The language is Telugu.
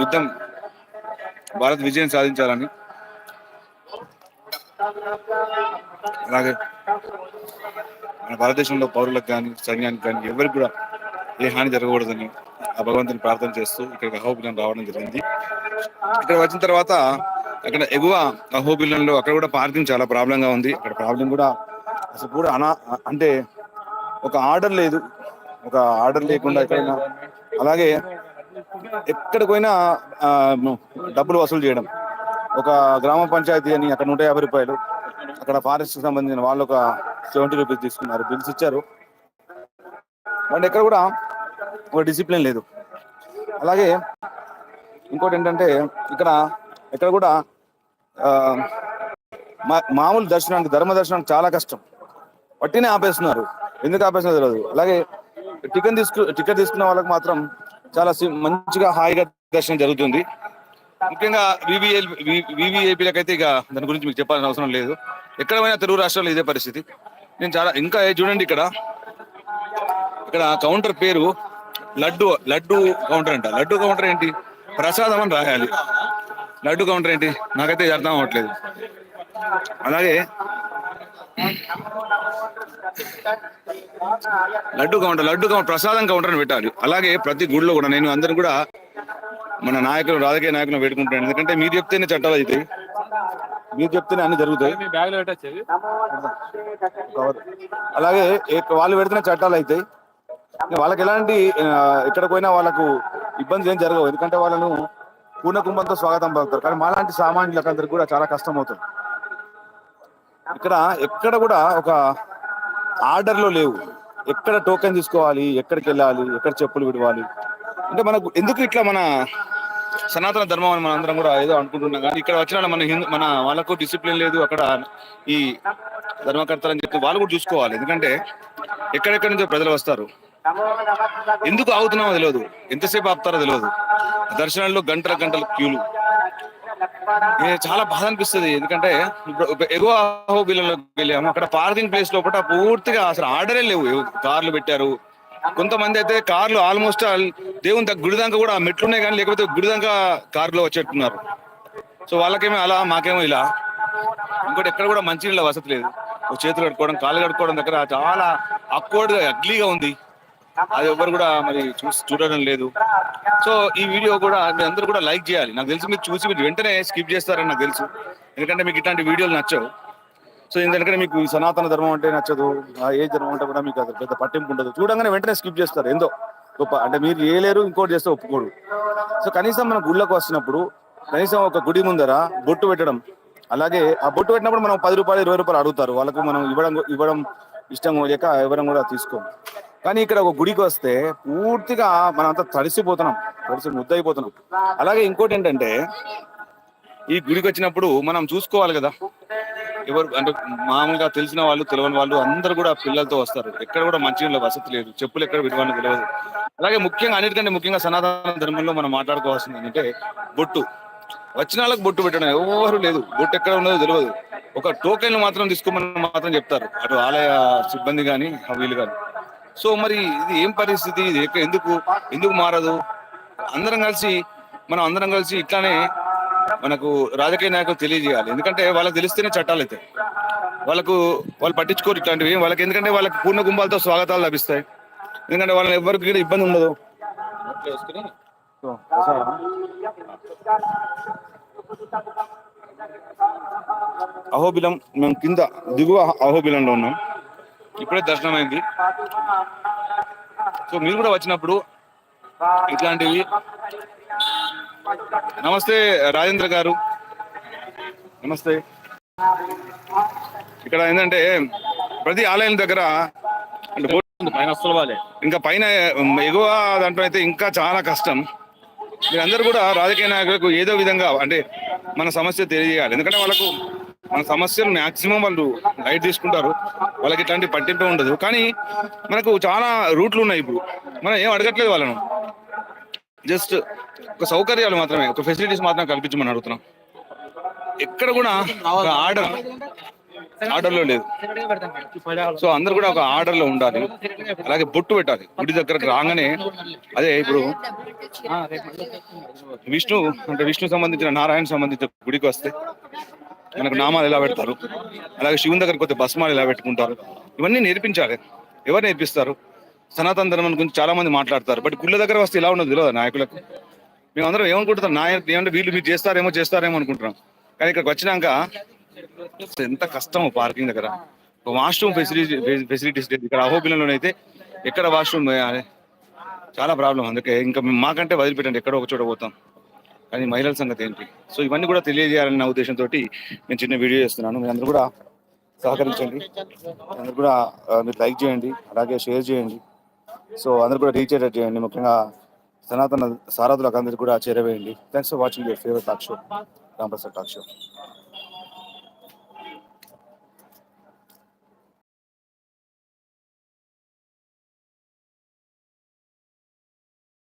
యుద్ధం భారత్ విజయం సాధించాలని. అలాగే మన భారతదేశంలో పౌరులకు కానీ సైన్యానికి కానీ ఎవరికి కూడా ఏ హాని జరగకూడదని ఆ భగవంతుని ప్రార్థన చేస్తూ ఇక్కడికి అహోబిలం రావడం జరిగింది. ఇక్కడ వచ్చిన తర్వాత అక్కడ ఎగువ అహోబిలంలో అక్కడ కూడా పార్కింగ్ చాలా ప్రాబ్లంగా ఉంది. అక్కడ ప్రాబ్లం కూడా అసలు కూడా అనా అంటే ఒక ఆర్డర్ లేదు. ఒక ఆర్డర్ లేకుండా ఎక్కడైనా. అలాగే ఎక్కడికి పోయినా డబ్బులు వసూలు చేయడం. ఒక గ్రామ పంచాయతీ అని అక్కడ నూట యాభై రూపాయలు అక్కడ ఫారెస్ట్కి సంబంధించిన వాళ్ళు ఒక సెవెంటీ రూపీస్ తీసుకున్నారు. బిల్స్ ఇచ్చారు. అండ్ ఎక్కడ కూడా ఒక డిసిప్లిన్ లేదు. అలాగే ఇంకోటి ఏంటంటే ఇక్కడ ఇక్కడ కూడా మా- మామూలు దర్శనానికి ధర్మ దర్శనానికి చాలా కష్టం. పట్టినే ఆపేస్తున్నారు. ఎందుకు ఆపేస్తున్నారు తెలియదు అలాగే టికెట్ తీసుకు టికెట్ తీసుకున్న వాళ్ళకి మాత్రం చాలా మంచిగా హాయిగా దర్శనం జరుగుతుంది. ముఖ్యంగా వివిఎల్ వివిఐపీలకు అయితే ఇక దాని గురించి మీకు చెప్పాల్సిన అవసరం లేదు. ఎక్కడ పోయినా తెలుగు రాష్ట్రాల్లో ఇదే పరిస్థితి. నేను చాలా ఇంకా చూడండి ఇక్కడ. ఇక్కడ కౌంటర్ పేరు లడ్డు లడ్డు కౌంటర్ అంట. లడ్డు కౌంటర్ ఏంటి? ప్రసాదం అని రాయాలి. లడ్డు కౌంటర్ ఏంటి? నాకైతే ఇది అర్థం అవ్వట్లేదు. అలాగే laddu counter laddu counter prasadam counter అని పెట్టాలి అలాగే ప్రతి గుడిలో కూడా నేను అందరిని కూడా మన నాయకులు రాజకీయ నాయకులు పెట్టుకుంటాను ఎందుకంటే మీరు చెప్తేనే చట్టాలు అవుతాయి. మీరు చెప్తేనే అన్ని జరుగుతాయి. అలాగే వాళ్ళు పెడితేనే చట్టాలు అవుతాయి. వాళ్ళకి ఎలాంటి ఆ, ఎక్కడ పోయినా వాళ్ళకు ఇబ్బంది ఏం జరగవు. ఎందుకంటే వాళ్ళను పూర్ణ కుంభంతో స్వాగతం పలుకుతారు. కానీ మాలాంటి సామాన్యులకు అందరికి కూడా చాలా కష్టం అవుతుంది. ఇక్కడ ఎక్కడ కూడా ఒక ఆర్డర్లో లేవు. ఎక్కడ టోకెన్ తీసుకోవాలి ఎక్కడికి వెళ్ళాలి ఎక్కడ చెప్పులు విడవాలి. అంటే మనకు ఎందుకు ఇట్లా మన సనాతన ధర్మం అని మనందరం కూడా ఏదో అనుకుంటున్నాం. కానీ ఇక్కడ వచ్చిన మన హిందూ మన వాళ్ళకు డిసిప్లిన్ లేదు. అక్కడ ఈ ధర్మకర్తలు అని చెప్పి వాళ్ళు కూడా చూసుకోవాలి. ఎందుకంటే ఎక్కడెక్కడి నుంచో ప్రజలు వస్తారు. ఎందుకు ఆగుతున్నామో తెలియదు. ఎంతసేపు ఆపుతారో తెలియదు. దర్శనాల్లో గంటల గంటల క్యూలు. చాలా బాధ అనిపిస్తుంది. ఎందుకంటే ఇప్పుడు ఎగువ అహోబిలంలోకి వెళ్ళాము. అక్కడ పార్కింగ్ ప్లేస్ లోపల పూర్తిగా అసలు ఆర్డరే లేవు. కార్లు పెట్టారు. కొంతమంది అయితే కార్లు ఆల్మోస్ట్ ఆల్ దేవుని దగ్గర గుడి దాకా కూడా మెట్లున్నాయి కానీ లేకపోతే గుడి దాకా కార్లో వచ్చేట్టున్నారు. సో వాళ్ళకేమో అలా మాకేమో ఇలా. ఇంకోటి ఎక్కడ కూడా మంచినీళ్ళ వసతి లేదు. చేతులు కట్టుకోవడం కాళ్ళు కట్టుకోవడం దగ్గర చాలా అక్కోడ్గా అగ్లీగా ఉంది. అది ఎవరు కూడా మరి చూసి చూడడం లేదు. సో ఈ వీడియో కూడా మీ అందరూ కూడా లైక్ చేయాలి. నాకు తెలుసు మీరు చూసి మీరు వెంటనే స్కిప్ చేస్తారని నాకు తెలుసు. ఎందుకంటే మీకు ఇట్లాంటి వీడియోలు నచ్చవు. సో ఎందుకంటే మీకు ఈ సనాతన ధర్మం అంటే నచ్చదు ఆ ఏ ధర్మం అంటే కూడా మీకు అది పెద్ద పట్టింపు ఉండదు. చూడంగానే వెంటనే స్కిప్ చేస్తారు. ఏందో? గొప్ప. అంటే మీరు చేయలేరు ఇంకోటి చేస్తే ఒప్పుకోడు సో కనీసం మనం గుళ్ళకు వస్తున్నప్పుడు కనీసం ఒక గుడి ముందర బొట్టు పెట్టడం. అలాగే ఆ బొట్టు పెట్టినప్పుడు మనం పది రూపాయలు ఇరవై రూపాయలు అడుగుతారు. వాళ్ళకు మనం ఇవ్వడం ఇవ్వడం ఇష్టం లేక ఎవరం కూడా తీసుకోము. కానీ ఇక్కడ ఒక గుడికి వస్తే పూర్తిగా మనంతా తడిసిపోతున్నాం తడిసి ముద్దయిపోతున్నాం. అలాగే ఇంకోటి ఏంటంటే ఈ గుడికి వచ్చినప్పుడు మనం చూసుకోవాలి కదా. ఎవరు అంటే మామూలుగా తెలిసిన వాళ్ళు తెలియని వాళ్ళు అందరు కూడా పిల్లలతో వస్తారు. ఎక్కడ కూడా మంచి వసతి లేదు. చెప్పులు ఎక్కడ విడవాలని తెలియదు. అలాగే ముఖ్యంగా అన్నిటికంటే ముఖ్యంగా సనాతన ధర్మంలో మనం మాట్లాడుకోవాల్సింది ఏంటంటే బొట్టు. వచ్చిన వాళ్ళకి బొట్టు పెట్టడం ఎవరు లేదు. బొట్టు ఎక్కడ ఉన్నదో తెలియదు. ఒక టోకెన్ మాత్రం తీసుకోమని మాత్రం చెప్తారు. అటు ఆలయ సిబ్బంది కానీ వీళ్ళు కానీ సో మరి ఇది ఏం పరిస్థితి? ఇది ఎందుకు? ఎందుకు మారదు? అందరం కలిసి మనం అందరం కలిసి ఇట్లానే మనకు రాజకీయ నాయకులు తెలియజేయాలి. ఎందుకంటే వాళ్ళకి తెలిస్తేనే చట్టాలు అవుతాయి వాళ్ళకు వాళ్ళు పట్టించుకోరు ఇట్లాంటివి. వాళ్ళకి ఎందుకంటే వాళ్ళకి పూర్ణ గుంపాలతో స్వాగతాలు లభిస్తాయి. ఎందుకంటే వాళ్ళని ఎవరికి కూడా ఇబ్బంది ఉండదు. అహోబిలం మేము కింద దిగువ అహోబిలంలో ఉన్నాం. ఇప్పుడే దర్శనం అయింది. సో మీరు కూడా వచ్చినప్పుడు ఇట్లాంటివి. నమస్తే రాజేంద్ర గారు. నమస్తే. ఇక్కడ ఏంటంటే ప్రతి ఆలయం దగ్గర అంటే పైన వాళ్ళే ఇంకా పైన ఎగువ దాంట్లో అయితే ఇంకా చాలా కష్టం. మీరందరూ కూడా రాజకీయ నాయకులకు ఏదో విధంగా అంటే మన సమస్య తెలియజేయాలి. ఎందుకంటే వాళ్ళకు మన సమస్యలు మాక్సిమం వాళ్ళు లైట్ తీసుకుంటారు. వాళ్ళకి ఇట్లాంటి పట్టింపే ఉండదు. కానీ మనకు చాలా రూట్లు ఉన్నాయి ఇప్పుడు. మనం ఏం అడగట్లేదు వాళ్ళను. జస్ట్ ఒక సౌకర్యాలు మాత్రమే ఒక ఫెసిలిటీస్ మాత్రం కల్పించమని అడుగుతున్నాం. ఎక్కడ కూడా ఒక ఆర్డర్ ఆర్డర్లో లేదు. సో అందరు కూడా ఒక ఆర్డర్లో ఉండాలి. అలాగే బొట్టు పెట్టాలి. గుడి దగ్గరకు రాగానే అదే ఇప్పుడు విష్ణు అంటే విష్ణు సంబంధించిన నారాయణ సంబంధించిన గుడికి వస్తే మనకు నామాలు ఎలా పెడతారు? అలాగే శివుని దగ్గరికి వస్తే భస్మాలు ఎలా పెట్టుకుంటారు? ఇవన్నీ నేర్పించాలి. ఎవరు నేర్పిస్తారు? సనాతన ధర్మం గురించి చాలా మంది మాట్లాడతారు. బట్ గుళ్ళ దగ్గర వస్తే ఇలా ఉండదు తెలియదు నాయకులకు? మేము అందరం ఏమనుకుంటున్నాం? నాయకులు ఏమంటే వీళ్ళు మీరు చేస్తారేమో చేస్తారేమో అనుకుంటున్నాం. కానీ ఇక్కడికి వచ్చినాక ఎంత కష్టం పార్కింగ్ దగ్గర. వాష్రూమ్ ఫెసిలిటీ ఫెసిలిటీస్ లేదు. ఇక్కడ అహోబిలంలో అయితే ఎక్కడ వాష్రూమ్ చాలా ప్రాబ్లం. అందుకే ఇంకా మాకంటే వదిలిపెట్టండి. ఎక్కడో ఒక చోట పోతాం. కానీ మహిళల సంగతి ఏంటి? సో ఇవన్నీ కూడా తెలియజేయాలన్న ఉద్దేశంతో నేను చిన్న వీడియో చేస్తున్నాను. మీరు అందరూ కూడా సహకరించండి. అందరూ కూడా మీరు లైక్ చేయండి అలాగే షేర్ చేయండి. సో అందరూ కూడా రీచ్ అయ్యేటట్టు చేయండి. ముఖ్యంగా సనాతన సారథులకు అందరికీ కూడా చేరవేయండి. Thanks for watching your favourite talk show Ramprasad talk show